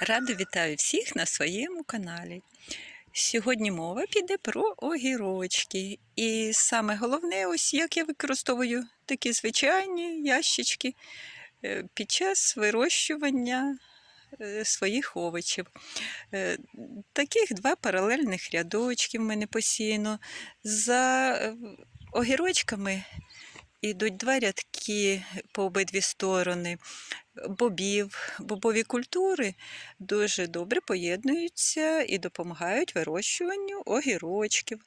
Радо вітаю всіх на своєму каналі. Сьогодні мова піде про огірочки. І саме головне, ось як я використовую такі звичайні ящички е, під час вирощування е, своїх овочів. Е, Таких два паралельних рядочки в мене постійно. За огірочками йдуть два рядки по обидві сторони бобів. Бобові культури дуже добре поєднуються і допомагають вирощуванню огірочків.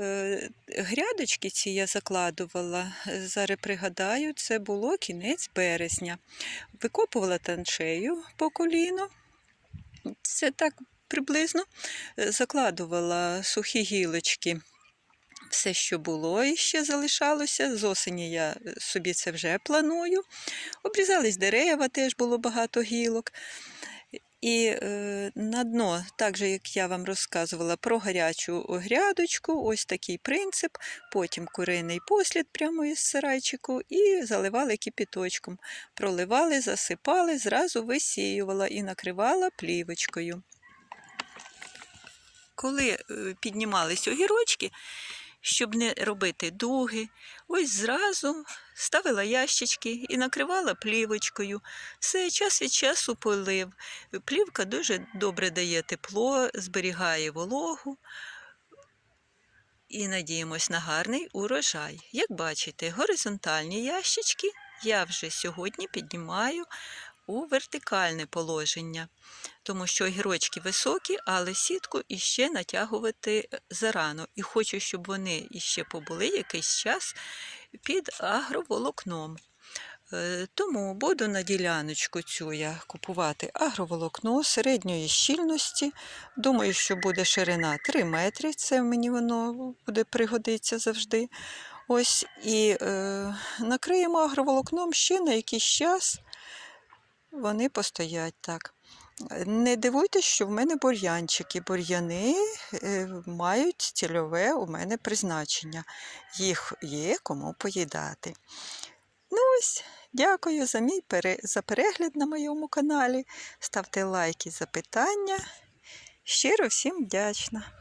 Е, Грядочки ці я закладувала, зараз пригадаю, це було кінець березня. Викопувала траншею по коліно. Це так приблизно е, закладувала сухі гілочки. Все, що було і ще залишалося. З осені я е, собі це вже планую. Обрізались дерева, теж було багато гілок. І е, на дно, так же, як я вам розказувала про гарячу грядочку, ось такий принцип. Потім куриний послід прямо із сарайчику і заливали кипіточком. Проливали, засипали, зразу висіювала і накривала плівочкою. Коли е, піднімались огірочки, щоб не робити дуги, ось зразу ставила ящички і накривала плівочкою. Все час від часу полив. Плівка дуже добре дає тепло, зберігає вологу. І надіємось на гарний урожай. Як бачите, горизонтальні ящички я вже сьогодні піднімаю у вертикальне положення, тому що огірочки високі, але сітку іще натягувати зарано. І хочу, щоб вони іще побули якийсь час під агроволокном. Е, Тому буду на діляночку цю я купувати агроволокно середньої щільності. Думаю, що буде ширина 3 метри. Це мені воно буде пригодиться завжди. Ось і е, накриємо агроволокном ще на якийсь час. Вони постоять так. Не дивуйтесь, що в мене бур'янчики. Бур'яни е, мають цільове у мене призначення. Їх є кому поїдати. Ну ось, дякую за мій за перегляд на моєму каналі. Ставте лайки, запитання. Щиро всім вдячна.